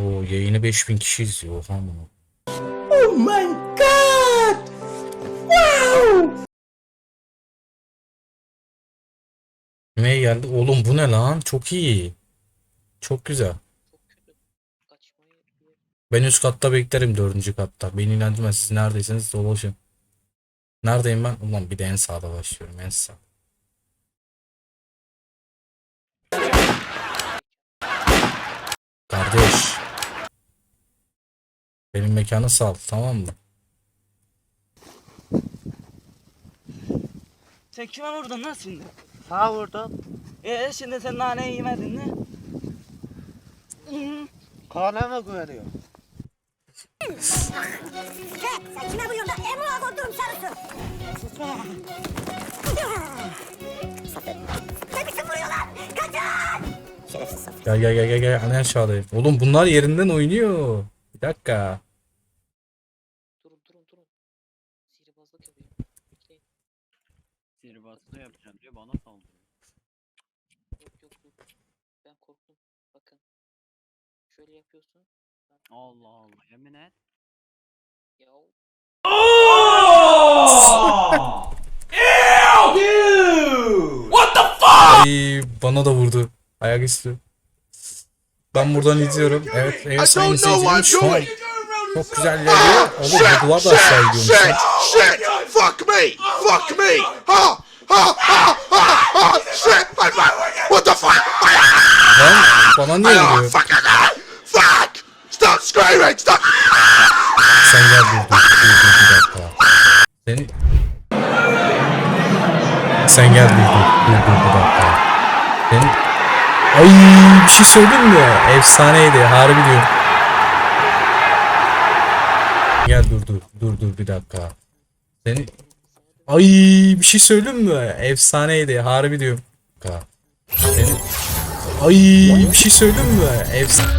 Oo yayını 5000 kişi izliyor. Oha mı? Oh my god! Wow! Neye geldi? Oğlum bu ne lan? Çok iyi. Çok güzel. Ben üst katta beklerim dördüncü katta. Beni ilgilendirmez. Siz neredeyseniz dolaşın. Neredeyim ben? Ulan bir de en sağda başlıyorum. En sağ. Kardeş. Mekanı sal. Tamam mı? Sen kime vurdun lan şimdi? Ha vurdum. Ee şimdi sen naneyi yemedin mi? Kana mı güveniyor? Sen kime vuruyorsun da Emrah'a koyduğum sarısı. Safet. Ne biçim vuruyorlar? Kaçın! Şerefsiz Safet. Gel gel gel gel gel. Annen aşağıdayım. Oğlum bunlar yerinden oynuyor. Bir dakika. Sihirbazlığı yapacağım diyor bana saldırıyor. Yok yok yok. Ben korktum. Bakın. Şöyle yapıyorsun. Allah Allah yemin et. Yahu. Ay, bana da vurdu. Ayak üstü. Ben buradan izliyorum. Evet, evet sayın izleyicilerim şu an çok güzel ilerliyor. Oğlum bu duvar da aşağı gidiyormuş. Shit! Shit! Fuck me! Fuck me! Ha! Ha! Ha! Ha! Ha! Shit! What the fuck? Lan bana niye Oh, vuruyor? fuck! Fuck! Stop screaming! Stop! Sen gel dur dur dur dur bir dakika. Seni... Sen gel dur dur dur dur bir dakika. Seni... Ay bir şey söyleyeyim mi? Efsaneydi harbi diyorum. Gel dur dur dur dur bir dakika. Seni... Ay bir şey söyleyeyim mi? Efsaneydi harbi diyorum. Ay bir şey söyleyeyim mi? Efsane...